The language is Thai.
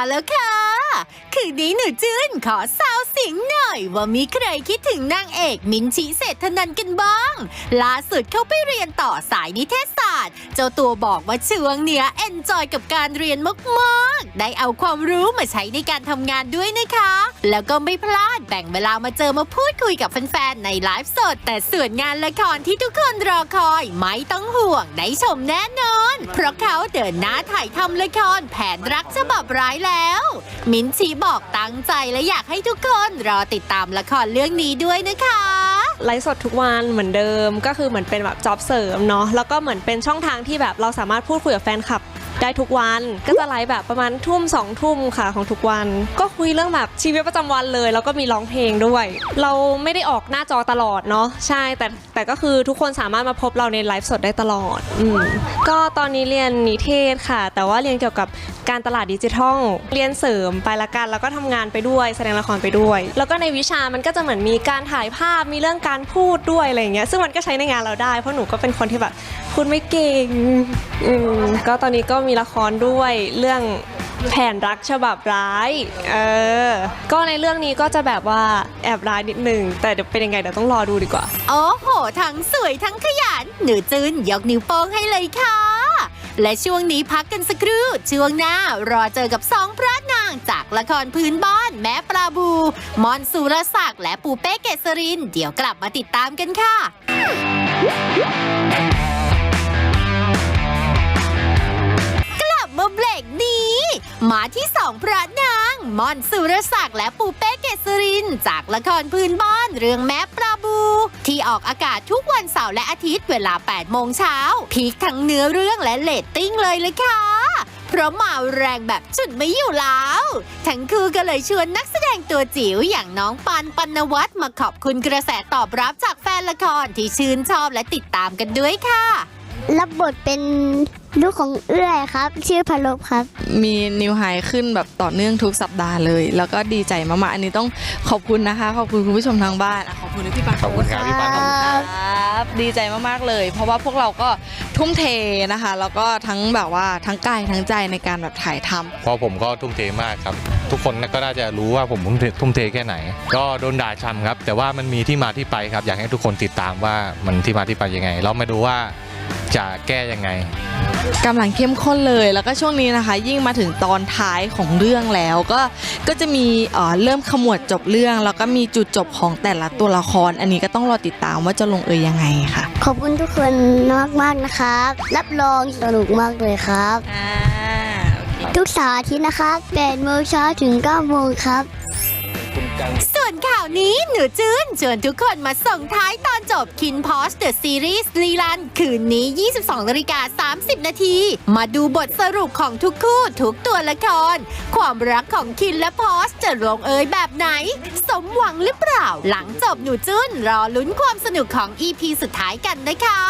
าแล้วค่ะ คืนนี้หนูจื้นขอสาวเสิงหน่อยว่ามีใครคิดถึงนางเอกมินชีเศรษฐนันกันบ้าง ล่าสุดเขาไปเรียนต่อสายนิเทศศาสตร์ เจ้าตัวบอกว่าช่วงเนี้ยเอนจอยกับการเรียนมากๆ ได้เอาความรู้มาใช้ในการทำงานด้วยนะคะ แล้วก็ไม่พลาดแบ่งเวลามาเจอมาพูดคุยกับแฟนๆ ในไลฟ์สด แต่ส่วนงานละครที่ทุกคนรอคอยไม่ต้องห่วงได้ชมแน่นอน เพราะเขาเดินหน้าถ่ายทำละครแผนรักฉบับร้ายแล้ว มินชีบอกตั้งใจและอยากให้ทุกคนรอติดตามละครเรื่องนี้ด้วยนะคะไลฟ์สดทุกวันเหมือนเดิมก็คือเหมือนเป็นแบบจ็อบเสริมเนาะแล้วก็เหมือนเป็นช่องทางที่แบบเราสามารถพูดคุยกับแฟนคลับ ได้ทุกวันก็จะไลฟ์แบบประมาณทุ่มสองทุ่มค่ะของทุกวัน ก็คุยเรื่องแบบชีวิตประจำวันเลย แล้วก็มีร้องเพลงด้วย เราไม่ได้ออกหน้าจอตลอดเนาะใช่แต่แต่ก็คือทุกคนสามารถมาพบเราในไลฟ์สดได้ตลอดอืมก็ตอนนี้เรียนนิเทศค่ะ แต่ว่าเรียนเกี่ยวกับการตลาดดิจิทัล เรียนเสริมไปละกัน แล้วก็ทำงานไปด้วย แสดงละครไปด้วย แล้วก็ในวิชามันก็จะเหมือนมีการถ่ายภาพมีเรื่องการพูดด้วยอะไรเงี้ยซึ่งมันก็ใช้ในงานเราได้เพราะหนูก็เป็นคนที่แบบ พูดไม่เก่งอืมก็ตอนนี้ก็มีละครด้วยเรื่องแผนรักฉบับร้ายเออก็ในเรื่องนี้ก็จะแบบว่าแอบร้ายนิดนึงแต่เดี๋ยวเป็นยังไงเดี๋ยวต้องรอดูดีกว่า โอ้โห ทั้งสวยทั้งขยัน หนูจืนยกนิ้วโป้งให้เลยค่ะ และช่วงนี้พักกันสักครู่ ช่วงหน้ารอเจอกับสองพระนางจากละครพื้นบ้านแม่ปลาบู มอนสุรศักดิ์และปูเป้เกษริน เดี๋ยวกลับมาติดตามกันค่ะ มาที่สองพระนางมอนสุรศักดิ์และปูเป้เกษริน จากละครพื้นบ้านเรื่องแม่ปลาบู ที่ออกอากาศทุกวันเสาร์และอาทิตย์เวลา 8 โมงเช้า พีคทั้งเนื้อเรื่องและเลตติ้งเลยเลยค่ะ เพราะมาแรงแบบจุดไม่อยู่แล้ว ทั้งคู่ก็เลยชวนนักแสดงตัวจิ๋วอย่างน้องปันปันวัฒน์มาขอบคุณกระแสตอบรับจากแฟนละครที่ชื่นชอบและติดตามกันด้วยค่ะ รับบทเป็นลูกของเอื้อยครับ ชื่อพลบครับ มีนิวไฮขึ้นแบบต่อเนื่องทุกสัปดาห์เลย แล้วก็ดีใจมากๆ อันนี้ต้องขอบคุณนะคะ ขอบคุณคุณผู้ชมทางบ้านอะขอบคุณพี่ปันขอบคุณครับพี่ปันขอบคุณครับ ครับดีใจมากๆเลย เพราะว่าพวกเราก็ทุ่มเทนะคะ แล้วก็ทั้งแบบว่าทั้งกายทั้งใจในการแบบถ่ายทำ เพราะผมก็ทุ่มเทมากครับ ทุกคนก็น่าจะรู้ว่าผมทุ่มเททุ่มเทแค่ไหน ก็โดนด่าช้ำครับ แต่ว่ามันมีที่มาที่ไปครับ อยากให้ทุกคนติดตามว่ามันที่มาที่ไปยังไง เรามาดูว่า จะแก้ยังไงกำลังเข้มข้นเลยแล้วก็ช่วงนี้นะคะ ยิ่งมาถึงตอนท้ายของเรื่องแล้วก็ก็จะมีเอ่อเริ่มขมวดจบเรื่อง แล้วก็มีจุดจบของแต่ละตัวละคร อันนี้ก็ต้องรอติดตามว่าจะลงเอยยังไงค่ะขอบคุณทุกคนมากมากๆนะครับ รับรองสนุกมากเลยครับอ่าทุกเสาร์อาทิตย์นะครับ8โมงเช้าถึง9โมงครับส่ วนข่าวนี้หนูจื้นชวนทุกคนมาส่งท้ายตอนจบคินพอสเดอะซีรีส์ลีลันคืนนี้ 22นาฬิกา30 นาที มาดูบทสรุปของทุกคู่ทุกตัวละคร ความรักของคินและพอสจะลงเอยแบบไหน สมหวังหรือเปล่า หลังจบหนูจื้นรอลุ้นความสนุกของ EP สุดท้ายกันนะคะ